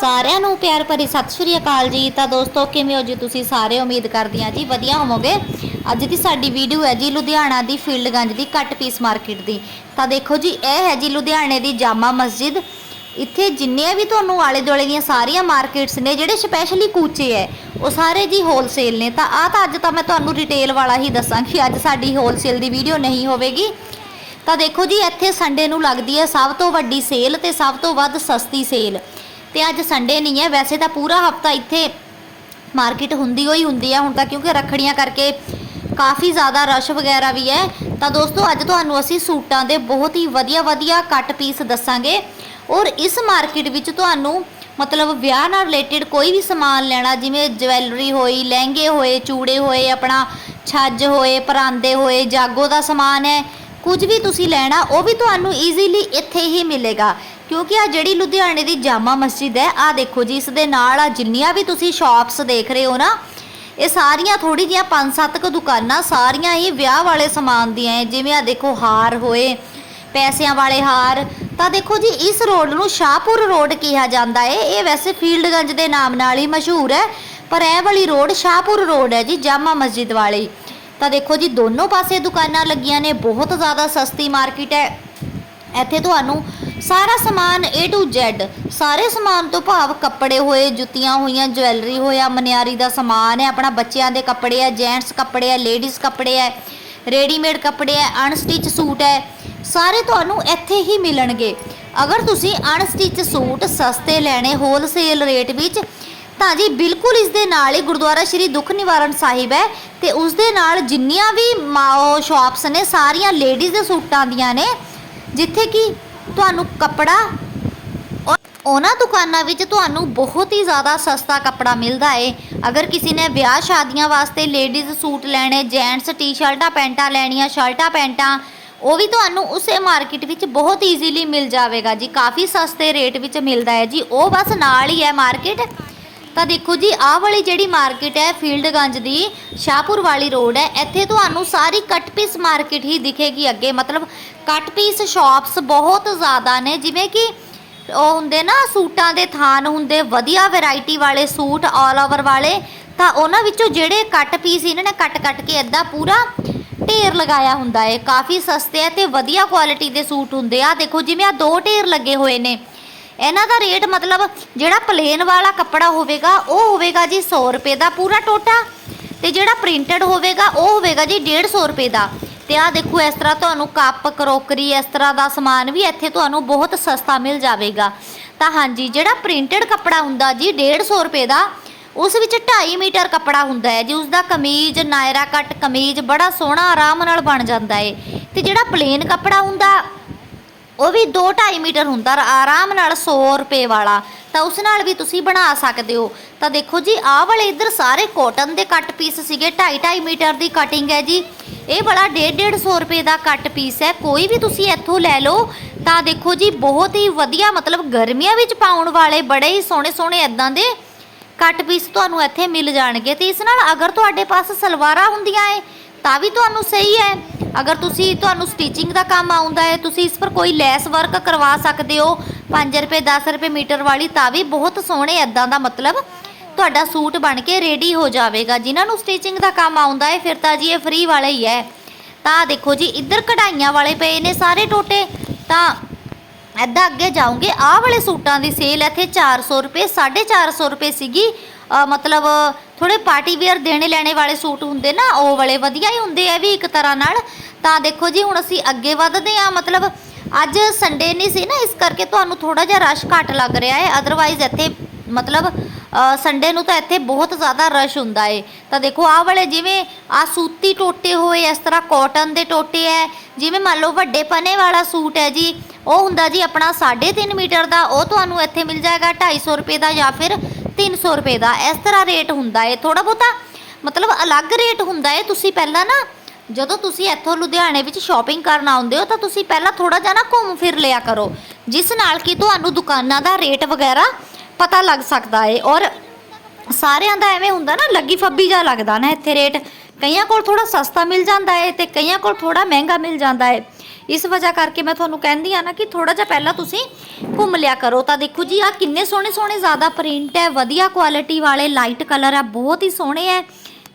ਸਾਰਿਆਂ ਨੂੰ ਪਿਆਰ ਭਰੀ ਸਤਿ ਸ਼੍ਰੀ ਅਕਾਲ ਜੀ। ਤਾਂ ਦੋਸਤੋ, ਕਿਵੇਂ ਹੋ ਜੀ ਤੁਸੀਂ? ਸਾਰੇ ਉਮੀਦ ਕਰਦੀ ਹਾਂ ਜੀ ਵਧੀਆ ਹੋਵੋਗੇ। ਅੱਜ ਦੀ ਸਾਡੀ ਵੀਡੀਓ ਹੈ ਜੀ ਲੁਧਿਆਣਾ ਦੀ ਫੀਲਡਗੰਜ ਦੀ ਕੱਟ ਪੀਸ ਮਾਰਕੀਟ ਦੀ। ਤਾਂ ਦੇਖੋ ਜੀ, ਇਹ ਹੈ ਜੀ ਲੁਧਿਆਣੇ ਦੀ ਜਾਮਾ ਮਸਜਿਦ। ਇੱਥੇ ਜਿੰਨੇ ਵੀ ਤੁਹਾਨੂੰ ਆਲੇ ਦੁਆਲੇ ਦੀਆਂ ਸਾਰੀਆਂ ਮਾਰਕੀਟਸ ਨੇ, ਜਿਹੜੇ ਸਪੈਸ਼ਲੀ ਕੂਚੇ ਹੈ, ਉਹ ਸਾਰੇ ਜੀ ਹੋਲਸੇਲ ਨੇ। ਤਾਂ ਆ ਤਾਂ ਅੱਜ ਤਾਂ ਮੈਂ ਤੁਹਾਨੂੰ ਰਿਟੇਲ ਵਾਲਾ ਹੀ ਦੱਸਾਂਗੀ। ਅੱਜ ਸਾਡੀ ਹੋਲਸੇਲ ਦੀ ਵੀਡੀਓ ਨਹੀਂ ਹੋਵੇਗੀ। ਤਾਂ ਦੇਖੋ ਜੀ, ਇੱਥੇ ਸੰਡੇ ਨੂੰ ਲੱਗਦੀ ਹੈ ਸਭ ਤੋਂ ਵੱਡੀ ਸੇਲ ਤੇ ਸਭ ਤੋਂ ਵੱਧ ਸਸਤੀ ਸੇਲ ਤੇ ਅੱਜ ਸੰਡੇ ਨਹੀਂ ਹੈ, ਵੈਸੇ ਤਾਂ ਪੂਰਾ ਹਫਤਾ ਇੱਥੇ ਮਾਰਕੀਟ ਹੁੰਦੀ ਹੋਈ ਹੁੰਦੀ ਹੈ ਹੁਣ ਤਾਂ, ਕਿਉਂਕਿ ਰੱਖੜੀਆਂ ਕਰਕੇ ਕਾਫੀ ਜ਼ਿਆਦਾ ਰਸ਼ ਵਗੈਰਾ ਵੀ ਹੈ। ਤਾਂ ਦੋਸਤੋ, ਅੱਜ ਤੁਹਾਨੂੰ ਅਸੀਂ ਸੂਟਾਂ ਦੇ ਬਹੁਤ ਹੀ ਵਧੀਆ ਵਧੀਆ ਕੱਟ ਪੀਸ ਦੱਸਾਂਗੇ। ਔਰ ਇਸ ਮਾਰਕੀਟ ਵਿੱਚ ਤੁਹਾਨੂੰ ਮਤਲਬ ਵਿਆਹ ਨਾਲ ਰਿਲੇਟਡ ਕੋਈ ਵੀ ਸਮਾਨ ਲੈਣਾ, ਜਿਵੇਂ ਜਵੈਲਰੀ ਹੋਈ, ਲਹਿੰਗੇ ਹੋਏ, ਚੂੜੇ ਹੋਏ, ਆਪਣਾ ਛੱਜ ਹੋਏ, ਪਰਾਂਦੇ ਹੋਏ, ਜਾਗੋ ਦਾ ਸਮਾਨ ਹੈ ਕੁਝ ਵੀ ਤੁਸੀਂ ਲੈਣਾ, ਉਹ ਵੀ ਤੁਹਾਨੂੰ ਈਜ਼ੀਲੀ ਇੱਥੇ ਹੀ ਮਿਲੇਗਾ। ਕਿਉਂਕਿ ਆ ਜਿਹੜੀ ਲੁਧਿਆਣੇ ਦੀ ਜਾਮਾ ਮਸਜਿਦ ਹੈ ਆ ਦੇਖੋ ਜੀ, ਇਸ ਦੇ ਨਾਲ ਆ ਜਿੰਨੀਆਂ ਵੀ ਤੁਸੀਂ ਸ਼ਾਪਸ ਦੇਖ ਰਹੇ ਹੋ ਨਾ, ਇਹ ਸਾਰੀਆਂ ਥੋੜੀ ਜਿਹੀਆਂ ਪੰਜ ਸੱਤ ਕੁ ਦੁਕਾਨਾਂ, ਸਾਰੀਆਂ ਹੀ ਵਿਆਹ ਵਾਲੇ ਸਮਾਨ ਦੀਆਂ ਹੈ। ਜਿਵੇਂ ਆ ਦੇਖੋ ਹਾਰ ਹੋਏ, ਪੈਸਿਆਂ ਵਾਲੇ ਹਾਰ। ਤਾਂ ਦੇਖੋ ਜੀ, ਇਸ ਰੋਡ ਨੂੰ ਸ਼ਾਹਪੁਰ ਰੋਡ ਕਿਹਾ ਜਾਂਦਾ ਹੈ। ਇਹ ਵੈਸੇ ਫੀਲਡਗੰਜ ਦੇ ਨਾਮ ਨਾਲ ਹੀ ਮਸ਼ਹੂਰ ਹੈ, ਪਰ ਇਹ ਵਾਲੀ ਰੋਡ ਸ਼ਾਹਪੁਰ ਰੋਡ ਹੈ ਜੀ, ਜਾਮਾ ਮਸਜਿਦ ਵਾਲੀ। ਤਾਂ ਦੇਖੋ ਜੀ, ਦੋਨੋਂ ਪਾਸੇ ਦੁਕਾਨਾਂ ਲੱਗੀਆਂ ਨੇ, ਬਹੁਤ ਜ਼ਿਆਦਾ ਸਸਤੀ ਮਾਰਕੀਟ ਹੈ। ਇੱਥੇ ਤੁਹਾਨੂੰ ਸਾਰਾ ਸਮਾਨ A to Z, ਸਾਰੇ ਸਮਾਨ ਤੋਂ ਭਾਵ ਕੱਪੜੇ ਹੋਏ, ਜੁੱਤੀਆਂ ਹੋਈਆਂ, ਜਵੈਲਰੀ ਹੋਇਆ, ਮਨਿਆਰੀ ਦਾ ਸਮਾਨ ਹੈ, ਆਪਣਾ ਬੱਚਿਆਂ ਦੇ ਕੱਪੜੇ ਹੈ, ਜੈਂਟਸ ਕੱਪੜੇ ਹੈ, ਲੇਡੀਜ਼ ਕੱਪੜੇ ਹੈ, ਰੈਡੀਮੇਡ ਕੱਪੜੇ ਹੈ ਅਨਸਟਿਚ ਸੂਟ ਹੈ, ਸਾਰੇ ਤੁਹਾਨੂੰ ਇੱਥੇ ਹੀ ਮਿਲਣਗੇ। ਅਗਰ ਤੁਸੀਂ ਅਨਸਟਿਚ ਸੂਟ ਸਸਤੇ ਲੈਣੇ ਹੋਲਸੇਲ ਰੇਟ ਵਿੱਚ ਤਾਂ ਜੀ ਬਿਲਕੁਲ ਇਸ ਦੇ ਨਾਲ ਹੀ ਗੁਰਦੁਆਰਾ ਸ਼੍ਰੀ ਦੁੱਖ ਨਿਵਾਰਨ ਸਾਹਿਬ ਹੈ ਤੇ ਉਸ ਦੇ ਨਾਲ ਜਿੰਨੀਆਂ ਵੀ ਮਾਓ ਸ਼ਾਪਸ ਨੇ, ਸਾਰੀਆਂ ਲੇਡੀਜ਼ ਦੇ ਸੂਟਾਂ ਦੀਆਂ ਨੇ, ਜਿੱਥੇ ਕਿ ਤੁਹਾਨੂੰ ਕੱਪੜਾ ਉਹਨਾਂ ਦੁਕਾਨਾਂ ਵਿੱਚ ਤੁਹਾਨੂੰ ਬਹੁਤ ਹੀ ਜ਼ਿਆਦਾ ਸਸਤਾ ਕੱਪੜਾ ਮਿਲਦਾ ਏ। ਅਗਰ ਕਿਸੇ ਨੇ ਵਿਆਹ ਸ਼ਾਦੀਆਂ ਵਾਸਤੇ ਲੇਡੀਜ਼ ਸੂਟ ਲੈਣੇ, ਜੈਂਟਸ, ਟੀ-ਸ਼ਰਟਾਂ, ਪੈਂਟਾਂ ਲੈਣੀਆਂ, ਸ਼ਰਟਾਂ, ਪੈਂਟਾਂ, ਉਹ ਵੀ ਤੁਹਾਨੂੰ ਉਸੇ ਮਾਰਕੀਟ ਵਿੱਚ ਬਹੁਤ ਈਜ਼ੀਲੀ ਮਿਲ ਜਾਵੇਗਾ ਜੀ। ਕਾਫੀ ਸਸਤੇ ਰੇਟ ਵਿੱਚ ਮਿਲਦਾ ਹੈ ਜੀ। ਉਹ ਬਸ ਨਾਲ ਹੀ ਹੈ ਮਾਰਕੀਟ ਤਾਂ ਦੇਖੋ ਜੀ, ਆਹ ਵਾਲੀ ਜਿਹੜੀ ਮਾਰਕੀਟ ਹੈ, ਫੀਲਡਗੰਜ ਦੀ, ਸ਼ਾਹਪੁਰ ਵਾਲੀ ਰੋਡ ਹੈ, ਇੱਥੇ ਤੁਹਾਨੂੰ ਸਾਰੀ ਕੱਟ ਪੀਸ ਮਾਰਕੀਟ ਹੀ ਦਿਖੇਗੀ ਅੱਗੇ। ਮਤਲਬ ਕੱਟ ਪੀਸ ਸ਼ਾਪਸ ਬਹੁਤ ਜ਼ਿਆਦਾ ਨੇ, ਜਿਵੇਂ ਕਿ ਉਹ ਹੁੰਦੇ ਨਾ, ਸੂਟਾਂ ਦੇ ਥਾਨ ਹੁੰਦੇ, ਵਧੀਆ ਵੈਰਾਈਟੀ ਵਾਲੇ ਸੂਟ ਆਲ ਓਵਰ ਵਾਲੇ, ਤਾਂ ਉਹਨਾਂ ਵਿੱਚੋਂ ਜਿਹੜੇ ਕੱਟ ਪੀਸ ਇਹਨਾਂ ਨੇ ਕੱਟ ਕੱਟ ਕੇ ਇਦਾਂ ਪੂਰਾ ਢੇਰ ਲਗਾਇਆ ਹੁੰਦਾ ਹੈ। ਕਾਫੀ ਸਸਤੇ ਹੈ ਤੇ ਵਧੀਆ ਕੁਆਲਿਟੀ ਦੇ ਸੂਟ ਹੁੰਦੇ ਆ। ਦੇਖੋ, ਜਿਵੇਂ ਆ ਦੋ ਢੇਰ ਲੱਗੇ ਹੋਏ ਨੇ ਇਹਨਾਂ ਦਾ ਰੇਟ ਮਤਲਬ ਜਿਹੜਾ ਪਲੇਨ ਵਾਲਾ ਕੱਪੜਾ ਹੋਵੇਗਾ, ਉਹ ਹੋਵੇਗਾ ਜੀ 100 ਰੁਪਏ ਦਾ ਪੂਰਾ ਟੋਟਾ ਤੇ ਜਿਹੜਾ ਪ੍ਰਿੰਟਡ ਹੋਵੇਗਾ, ਉਹ ਹੋਵੇਗਾ ਜੀ 150 ਰੁਪਏ ਦਾ। ਤੇ ਆਹ ਦੇਖੋ ਇਸ ਤਰ੍ਹਾਂ ਤੁਹਾਨੂੰ ਕੱਪ, ਕਰੋਕਰੀ, ਇਸ ਤਰ੍ਹਾਂ ਦਾ ਸਮਾਨ ਵੀ ਇੱਥੇ ਤੁਹਾਨੂੰ ਬਹੁਤ ਸਸਤਾ ਮਿਲ ਜਾਵੇਗਾ। ਤਾਂ ਹਾਂਜੀ, ਜਿਹੜਾ ਪ੍ਰਿੰਟਡ ਕੱਪੜਾ ਹੁੰਦਾ ਜੀ 150 ਰੁਪਏ ਦਾ, ਉਸ ਵਿੱਚ 2.5 ਮੀਟਰ ਕੱਪੜਾ ਹੁੰਦਾ ਹੈ ਜੀ। ਉਸ ਦਾ ਕਮੀਜ਼, ਨਾਇਰਾ ਕੱਟ, ਕਮੀਜ਼ ਬੜਾ ਸੋਹਣਾ ਆਰਾਮ ਨਾਲ ਬਣ ਜਾਂਦਾ ਹੈ। ਤੇ ਜਿਹੜਾ ਪਲੇਨ ਕੱਪੜਾ ਹੁੰਦਾ ਉਹ ਵੀ 2.5 ਮੀਟਰ ਹੁੰਦਾ ਆਰਾਮ ਨਾਲ 100 ਰੁਪਏ ਵਾਲਾ। ਤਾਂ ਉਸ ਨਾਲ ਵੀ ਤੁਸੀਂ ਬਣਾ ਸਕਦੇ ਹੋ। ਤਾਂ ਦੇਖੋ ਜੀ, ਆਹ ਵਾਲੇ ਇੱਧਰ ਸਾਰੇ ਕਾਟਨ ਦੇ ਕੱਟ ਪੀਸ ਸੀਗੇ। 2.5 ਮੀਟਰ ਦੀ ਕਟਿੰਗ ਹੈ ਜੀ। ਇਹ ਬੜਾ 150 ਰੁਪਏ ਦਾ ਕੱਟ ਪੀਸ ਹੈ। ਕੋਈ ਵੀ ਤੁਸੀਂ ਇੱਥੋਂ ਲੈ ਲਓ। ਤਾਂ ਦੇਖੋ ਜੀ, ਬਹੁਤ ਹੀ ਵਧੀਆ ਮਤਲਬ ਗਰਮੀਆਂ ਵਿੱਚ ਪਾਉਣ ਵਾਲੇ ਬੜੇ ਹੀ ਸੋਹਣੇ ਸੋਹਣੇ ਐਦਾਂ ਦੇ ਕੱਟ ਪੀਸ ਤੁਹਾਨੂੰ ਇੱਥੇ ਮਿਲ ਜਾਣਗੇ। ਤੇ ਇਸ ਨਾਲ ਅਗਰ ਤੁਹਾਡੇ ਪਾਸ ਸਲਵਾਰਾਂ ਹੁੰਦੀਆਂ ਏ, ਤਾਂ ਵੀ ਤੁਹਾਨੂੰ ਸਹੀ ਹੈ। ਅਗਰ ਤੁਸੀਂ ਤੁਹਾਨੂੰ ਸਟਿਚਿੰਗ ਦਾ ਕੰਮ ਆਉਂਦਾ ਹੈ, ਤੁਸੀਂ ਇਸ ਪਰ ਕੋਈ ਲੈਸ ਵਰਕ ਕਰਵਾ ਸਕਦੇ ਹੋ। 5 ਰੁਪਏ 10 ਰੁਪਏ ਮੀਟਰ ਵਾਲੀ ਤਾਂ ਵੀ ਬਹੁਤ ਸੋਹਣੇ ਐਦਾਂ ਦਾ ਮਤਲਬ ਤੁਹਾਡਾ ਸੂਟ ਬਣ ਕੇ ਰੈਡੀ ਹੋ ਜਾਵੇਗਾ। ਜਿਨ੍ਹਾਂ ਨੂੰ ਸਟਿਚਿੰਗ ਦਾ ਕੰਮ ਆਉਂਦਾ ਹੈ, ਫਿਰ ਤਾਂ ਜੀ ਇਹ ਫ੍ਰੀ ਵਾਲਾ ਹੀ ਹੈ। ਤਾਂ ਦੇਖੋ ਜੀ, ਇੱਧਰ ਕਢਾਈਆਂ ਵਾਲੇ ਪਏ ਨੇ ਸਾਰੇ ਟੋਟੇ। ਤਾਂ ਐਦਾਂ ਅੱਗੇ ਜਾਉਂਗੇ ਆਹ ਵਾਲੇ ਸੂਟਾਂ ਦੀ ਸੇਲ ਇੱਥੇ 400 ਰੁਪਏ 450 ਰੁਪਏ ਸੀਗੀ। ਮਤਲਬ ਥੋੜੇ ਪਾਰਟੀ ਵੇਅਰ ਦੇਣੇ ਲੈਣੇ ਵਾਲੇ ਸੂਟ ਹੁੰਦੇ ਨਾ, ਉਹ ਵਾਲੇ ਵਧੀਆ ਹੀ ਹੁੰਦੇ ਆ ਵੀ ਇੱਕ ਤਰ੍ਹਾਂ ਨਾਲ। ਤਾਂ ਦੇਖੋ ਜੀ, ਹੁਣ ਅਸੀਂ ਅੱਗੇ ਵਧਦੇ ਆ ਮਤਲਬ ਅੱਜ ਸੰਡੇ ਨਹੀਂ ਸੀ ਨਾ, ਇਸ ਕਰਕੇ ਤੁਹਾਨੂੰ ਥੋੜਾ ਜਿਹਾ ਰਸ਼ ਘੱਟ ਲੱਗ ਰਿਹਾ ਹੈ। ਅਦਰਵਾਈਜ਼ ਇੱਥੇ ਮਤਲਬ ਸੰਡੇ ਨੂੰ ਤਾਂ ਇੱਥੇ ਬਹੁਤ ਜ਼ਿਆਦਾ ਰਸ਼ ਹੁੰਦਾ ਏ ਤਾਂ ਦੇਖੋ, ਆਹ ਵਾਲੇ ਜਿਵੇਂ ਆ ਸੂਤੀ ਟੋਟੇ ਹੋਏ, ਇਸ ਤਰ੍ਹਾਂ ਕਾਟਨ ਦੇ ਟੋਟੇ ਐ ਜਿਵੇਂ ਮੰਨ ਲਓ ਵੱਡੇ ਪਨੇ ਵਾਲਾ ਸੂਟ ਹੈ ਜੀ, ਉਹ ਹੁੰਦਾ ਜੀ ਆਪਣਾ 3.5 ਮੀਟਰ ਦਾ, ਉਹ ਤੁਹਾਨੂੰ ਇੱਥੇ ਮਿਲ ਜਾਏਗਾ 250 ਰੁਪਏ ਦਾ ਜਾਂ ਫਿਰ 300 ਰੁਪਏ ਦਾ। ਇਸ ਤਰ੍ਹਾਂ ਰੇਟ ਹੁੰਦਾ ਏ ਥੋੜਾ ਬਹੁਤਾ ਮਤਲਬ ਅਲੱਗ ਰੇਟ ਹੁੰਦਾ ਏ। ਤੁਸੀਂ ਪਹਿਲਾਂ ਨਾ ਜਦੋਂ ਤੁਸੀਂ ਇੱਥੋਂ ਲੁਧਿਆਣੇ ਵਿੱਚ ਸ਼ਾਪਿੰਗ ਕਰਨ ਆਉਂਦੇ ਹੋ, ਤਾਂ ਤੁਸੀਂ ਪਹਿਲਾਂ ਥੋੜਾ ਜਿਹਾ ਨਾ ਘੁੰਮ ਫਿਰ ਲਿਆ ਕਰੋ। ਜਿਸ ਨਾਲ ਕਿ ਤੁਹਾਨੂੰ ਦੁਕਾਨਾਂ ਦਾ ਰੇਟ ਵਗੈਰਾ ਪਤਾ ਲੱਗ ਸਕਦਾ ਏ। ਔਰ ਸਾਰਿਆਂ ਦਾ ਐਵੇਂ ਹੁੰਦਾ ਨਾ, ਲੱਗੀ ਫੱਬੀ ਜਾ ਲੱਗਦਾ ਨਾ ਇੱਥੇ ਰੇਟ। ਕਈਆਂ ਕੋਲ ਥੋੜਾ ਸਸਤਾ ਮਿਲ ਜਾਂਦਾ ਏ ਤੇ ਕਈਆਂ ਕੋਲ ਥੋੜਾ ਮਹਿੰਗਾ ਮਿਲ ਜਾਂਦਾ ਏ। ਇਸ ਵਜ੍ਹਾ ਕਰਕੇ ਮੈਂ ਤੁਹਾਨੂੰ ਕਹਿੰਦੀ ਆ ਨਾ ਕਿ ਥੋੜਾ ਜਿਹਾ ਪਹਿਲਾਂ ਤੁਸੀਂ ਘੁੰਮ ਲਿਆ ਕਰੋ। ਤਾਂ ਦੇਖੋ ਜੀ ਆ ਕਿੰਨੇ ਸੋਹਣੇ ਸੋਹਣੇ ਜ਼ਿਆਦਾ ਪ੍ਰਿੰਟ ਹੈ, ਵਧੀਆ ਕੁਆਲਿਟੀ ਵਾਲੇ ਲਾਈਟ ਕਲਰ ਆ, ਬਹੁਤ ਹੀ ਸੋਹਣੇ ਹੈ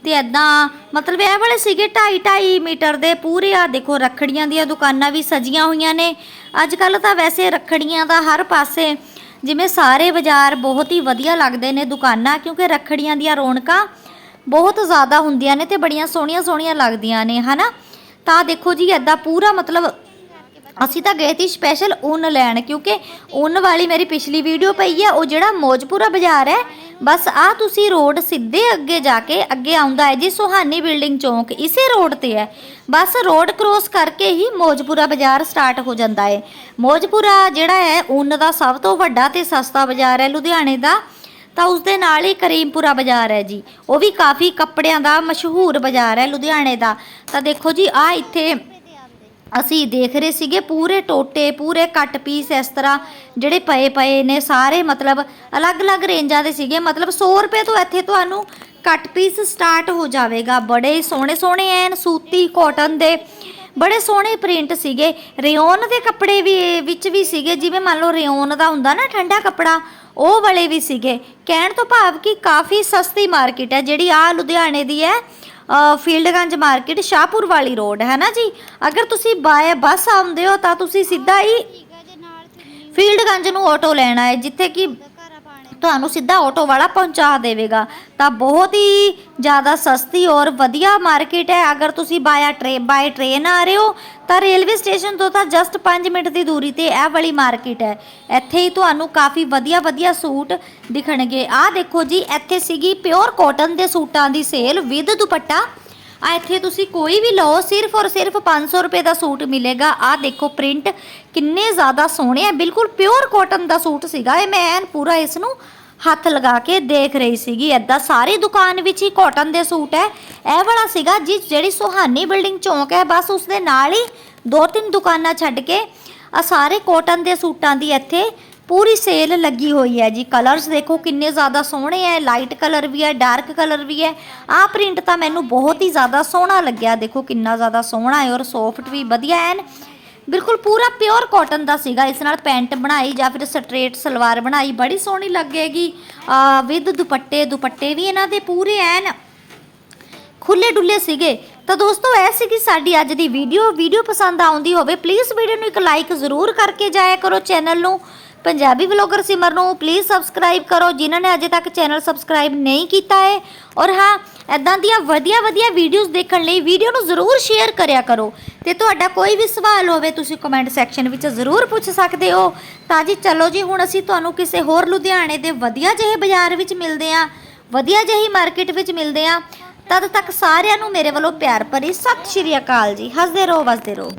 ਤੇ ਐਦਾਂ ਮਤਲਬ ਇਹ ਵਾਲੇ ਸੀਗੇ 2.5 2.5 ਮੀਟਰ ਦੇ ਪੂਰੇ ਆ। ਦੇਖੋ ਰੱਖੜੀਆਂ ਦੀਆਂ ਦੁਕਾਨਾਂ ਵੀ ਸਜੀਆਂ ਹੋਈਆਂ ਨੇ। ਅੱਜ ਕੱਲ ਤਾਂ ਵੈਸੇ ਰੱਖੜੀਆਂ ਦਾ ਹਰ ਪਾਸੇ ਜਿਵੇਂ ਸਾਰੇ ਬਾਜ਼ਾਰ ਬਹੁਤ ਹੀ ਵਧੀਆ ਲੱਗਦੇ ਨੇ ਦੁਕਾਨਾਂ, ਕਿਉਂਕਿ ਰੱਖੜੀਆਂ ਦੀਆਂ ਰੌਣਕਾਂ ਬਹੁਤ ਜ਼ਿਆਦਾ ਹੁੰਦੀਆਂ ਨੇ ਤੇ ਬੜੀਆਂ ਸੋਹਣੀਆਂ ਸੋਹਣੀਆਂ ਲੱਗਦੀਆਂ ਨੇ, ਹਨਾ? ਤਾਂ ਦੇਖੋ ਜੀ ਐਦਾਂ ਪੂਰਾ ਮਤਲਬ ਅਸੀਂ ਤਾਂ ਗਏ ਸੀ ਸਪੈਸ਼ਲ ਉੱਨ ਲੈਣ, ਕਿਉਂਕਿ ਉੱਨ ਵਾਲੀ ਮੇਰੀ ਪਿਛਲੀ ਵੀਡੀਓ ਪਈ ਹੈ ਉਹ ਜਿਹੜਾ ਮੋਜਪੁਰਾ ਬਾਜ਼ਾਰ ਹੈ, ਬਸ ਆ ਤੁਸੀਂ ਰੋਡ ਸਿੱਧੇ ਅੱਗੇ ਜਾ ਕੇ ਅੱਗੇ ਆਉਂਦਾ ਹੈ ਜੀ ਸੁਹਾਨੀ ਬਿਲਡਿੰਗ ਚੌਂਕ, ਇਸੇ ਰੋਡ ਤੇ ਹੈ। ਬਸ ਰੋਡ ਕ੍ਰੋਸ ਕਰਕੇ ਹੀ ਮੋਜਪੁਰਾ ਬਾਜ਼ਾਰ ਸਟਾਰਟ ਹੋ ਜਾਂਦਾ ਹੈ। ਮੋਜਪੁਰਾ ਜਿਹੜਾ ਹੈ ਉੱਨ ਦਾ ਸਭ ਤੋਂ ਵੱਡਾ ਤੇ ਸਸਤਾ ਬਾਜ਼ਾਰ ਹੈ ਲੁਧਿਆਣੇ ਦਾ, ਤਾਂ ਉਸ ਦੇ ਨਾਲ ਹੀ ਕਰੀਮਪੁਰਾ ਬਾਜ਼ਾਰ ਹੈ ਜੀ। ਉਹ ਵੀ ਕਾਫੀ ਕੱਪੜਿਆਂ ਦਾ ਮਸ਼ਹੂਰ ਬਾਜ਼ਾਰ ਹੈ ਲੁਧਿਆਣੇ ਦਾ। ਤਾਂ ਦੇਖੋ ਜੀ ਆ ਇੱਥੇ ਅਸੀਂ ਦੇਖ ਰਹੇ ਸੀਗੇ ਪੂਰੇ ਟੋਟੇ, ਪੂਰੇ ਕੱਟ ਪੀਸ ਇਸ ਤਰ੍ਹਾਂ ਜਿਹੜੇ ਪਏ ਪਏ ਨੇ, ਸਾਰੇ ਮਤਲਬ ਅਲੱਗ-ਅਲੱਗ ਰੇਂਜਾਂ ਦੇ ਸੀਗੇ। ਮਤਲਬ 100 ਰੁਪਏ ਤੋਂ ਇੱਥੇ ਤੁਹਾਨੂੰ ਕੱਟ ਪੀਸ ਸਟਾਰਟ ਹੋ ਜਾਵੇਗਾ। ਬੜੇ ਸੋਹਣੇ ਸੋਹਣੇ ਐਨ ਸੂਤੀ ਕਾਟਨ ਦੇ, ਬੜੇ ਸੋਹਣੇ ਪ੍ਰਿੰਟ ਸੀਗੇ। ਰਿਓਨ ਦੇ ਕੱਪੜੇ ਵੀ ਵਿੱਚ ਵੀ ਸੀਗੇ। ਜਿਵੇਂ ਮੰਨ ਲਓ ਰਿਓਨ ਦਾ ਹੁੰਦਾ ਨਾ ਠੰਡਾ ਕੱਪੜਾ, ਉਹ ਵਾਲੇ ਵੀ ਸੀਗੇ। ਕਹਿਣ ਤੋਂ ਭਾਵ ਕਿ ਕਾਫੀ ਸਸਤੀ ਮਾਰਕੀਟ ਹੈ। ਜਿਹੜੀ ਆ ਲੁਧਿਆਣੇ ਦੀ ਹੈ ਫੀਲਡਗੰਜ ਮਾਰਕੀਟ ਸ਼ਾਹਪੁਰ ਵਾਲੀ ਰੋਡ ਹੈ ਨਾ ਜੀ? ਅਗਰ ਤੁਸੀਂ ਬਾਏ ਬੱਸ ਆਉਂਦੇ ਹੋ ਤਾਂ ਤੁਸੀਂ ਸਿੱਧਾ ਹੀ ਫੀਲਡਗੰਜ ਨੂੰ ਆਟੋ ਲੈਣਾ ਹੈ ਜਿੱਥੇ ਕਿ ਤੁਹਾਨੂੰ ਸਿੱਧਾ ਆਟੋ ਵਾਲਾ ਪਹੁੰਚਾ ਦੇਵੇਗਾ। ਤਾਂ ਬਹੁਤ ਹੀ ਜ਼ਿਆਦਾ ਸਸਤੀ ਔਰ ਵਧੀਆ ਮਾਰਕੀਟ ਹੈ। ਅਗਰ ਤੁਸੀਂ ਬਾਇਆ ਟ੍ਰੇਨ ਬਾਏ ਟ੍ਰੇਨ ਆ ਰਹੇ ਹੋ, ਤਾਂ ਰੇਲਵੇ ਸਟੇਸ਼ਨ ਤੋਂ ਤਾਂ ਜਸਟ 5 ਮਿੰਟ ਦੀ ਦੂਰੀ ਤੇ ਇਹ ਵਾਲੀ ਮਾਰਕੀਟ ਹੈ। ਇੱਥੇ ਹੀ ਤੁਹਾਨੂੰ ਕਾਫੀ ਵਧੀਆ ਵਧੀਆ ਸੂਟ ਦਿਖਣਗੇ। ਆਹ ਦੇਖੋ ਜੀ, ਇੱਥੇ ਸੀਗੀ ਪਿਓਰ ਕਾਟਨ ਦੇ ਸੂਟਾਂ ਦੀ ਸੇਲ ਵਿਦ ਦੁਪੱਟਾ। ਆ ਇੱਥੇ ਤੁਸੀਂ ਕੋਈ ਵੀ ਲਓ, ਸਿਰਫ ਔਰ ਸਿਰਫ 500 ਰੁਪਏ ਦਾ ਸੂਟ ਮਿਲੇਗਾ। ਆ ਦੇਖੋ ਪ੍ਰਿੰਟ ਕਿੰਨੇ ਜ਼ਿਆਦਾ ਸੋਹਣੇ ਆ। ਬਿਲਕੁਲ ਪਿਓਰ ਕਾਟਨ ਦਾ ਸੂਟ ਸੀਗਾ ਇਹ। ਮੈਂ ਐਨ ਪੂਰਾ ਇਸ ਨੂੰ ਹੱਥ ਲਗਾ ਕੇ ਦੇਖ ਰਹੀ ਸੀਗੀ। ਐਦਾਂ ਸਾਰੀ ਦੁਕਾਨ ਵਿੱਚ ਹੀ ਕਾਟਨ ਦੇ ਸੂਟ ਹੈ। ਇਹ ਵਾਲਾ ਸੀਗਾ ਜੀ, ਜਿਹੜੀ ਸੁਹਾਨੀ ਬਿਲਡਿੰਗ ਚੌਂਕ ਹੈ, ਬਸ ਉਸ ਦੇ ਨਾਲ ਹੀ ਦੋ ਤਿੰਨ ਦੁਕਾਨਾਂ ਛੱਡ ਕੇ ਆ ਸਾਰੇ ਕਾਟਨ ਦੇ ਸੂਟਾਂ ਦੀ ਇੱਥੇ ਪੂਰੀ ਸੇਲ ਲੱਗੀ ਹੋਈ ਹੈ ਜੀ। ਕਲਰਸ ਦੇਖੋ ਕਿੰਨੇ ਜ਼ਿਆਦਾ ਸੋਹਣੇ ਹੈ ਲਾਈਟ ਕਲਰ ਵੀ ਹੈ ਡਾਰਕ ਕਲਰ ਵੀ ਹੈ ਆਹ ਪ੍ਰਿੰਟ ਤਾਂ ਮੈਨੂੰ ਬਹੁਤ ਹੀ ਜ਼ਿਆਦਾ ਸੋਹਣਾ ਲੱਗਿਆ। ਦੇਖੋ ਕਿੰਨਾ ਜ਼ਿਆਦਾ ਸੋਹਣਾ ਹੈ ਔਰ ਸੌਫਟ ਵੀ ਵਧੀਆ ਐਨ। ਬਿਲਕੁਲ ਪੂਰਾ ਪਿਓਰ ਕਾਟਨ ਦਾ ਸੀਗਾ। ਇਸ ਨਾਲ ਪੈਂਟ ਬਣਾਈ ਜਾਂ ਫਿਰ ਸਟ੍ਰੇਟ ਸਲਵਾਰ ਬਣਾਈ, ਬੜੀ ਸੋਹਣੀ ਲੱਗੇਗੀ। ਵਿਦ ਦੁਪੱਟੇ ਦੁਪੱਟੇ ਵੀ ਇਹਨਾਂ ਦੇ ਪੂਰੇ ਐਨ। ਖੁੱਲੇ ਡੁੱਲੇ ਸੀਗੇ। ਤਾਂ ਦੋਸਤੋ, ਇਹ ਸੀਗੀ ਸਾਡੀ ਅੱਜ ਦੀ ਵੀਡੀਓ। ਵੀਡੀਓ ਪਸੰਦ ਆਉਂਦੀ ਹੋਵੇ ਪਲੀਜ਼ ਵੀਡੀਓ ਨੂੰ ਇੱਕ ਲਾਈਕ ਜ਼ਰੂਰ ਕਰਕੇ ਜਾਇਆ ਕਰੋ ਚੈਨਲ ਨੂੰ। ਪੰਜਾਬੀ ਵਲੌਗਰ ਸਿਮਰ ਨੂੰ ਪਲੀਜ਼ ਸਬਸਕ੍ਰਾਈਬ ਕਰੋ, ਜਿਨ੍ਹਾਂ ਨੇ ਅਜੇ ਤੱਕ ਚੈਨਲ ਸਬਸਕ੍ਰਾਈਬ ਨਹੀਂ ਕੀਤਾ ਹੈ। ਔਰ ਹਾਂ ਐਦਾਂ ਦੀਆਂ ਵਧੀਆ ਵਧੀਆ ਵੀਡੀਓਜ਼ ਦੇਖਣ ਲਈ ਵੀਡੀਓ ਨੂੰ ਜ਼ਰੂਰ ਸ਼ੇਅਰ ਕਰਿਆ ਕਰੋ। ਤੇ ਤੁਹਾਡਾ ਕੋਈ ਵੀ ਸਵਾਲ ਹੋਵੇ, ਤੁਸੀਂ ਕਮੈਂਟ ਸੈਕਸ਼ਨ ਵਿੱਚ ਜ਼ਰੂਰ ਪੁੱਛ ਸਕਦੇ ਹੋ। ਤਾਂ ਜੀ, ਚਲੋ ਜੀ, ਹੁਣ ਅਸੀਂ ਤੁਹਾਨੂੰ ਕਿਸੇ ਹੋਰ ਲੁਧਿਆਣੇ ਦੇ ਵਧੀਆ ਜਿਹੇ ਬਾਜ਼ਾਰ ਵਿੱਚ ਮਿਲਦੇ ਆਂ ਵਧੀਆ ਜਿਹੀ ਮਾਰਕੀਟ ਵਿੱਚ ਮਿਲਦੇ ਆਂ ਤਦ ਤੱਕ ਸਾਰਿਆਂ ਨੂੰ ਮੇਰੇ ਵੱਲੋਂ ਪਿਆਰ ਭਰੀ ਸਤਿ ਸ਼੍ਰੀ ਅਕਾਲ ਜੀ। ਹੱਸਦੇ ਰਹੋ, ਵਸਦੇ ਰਹੋ।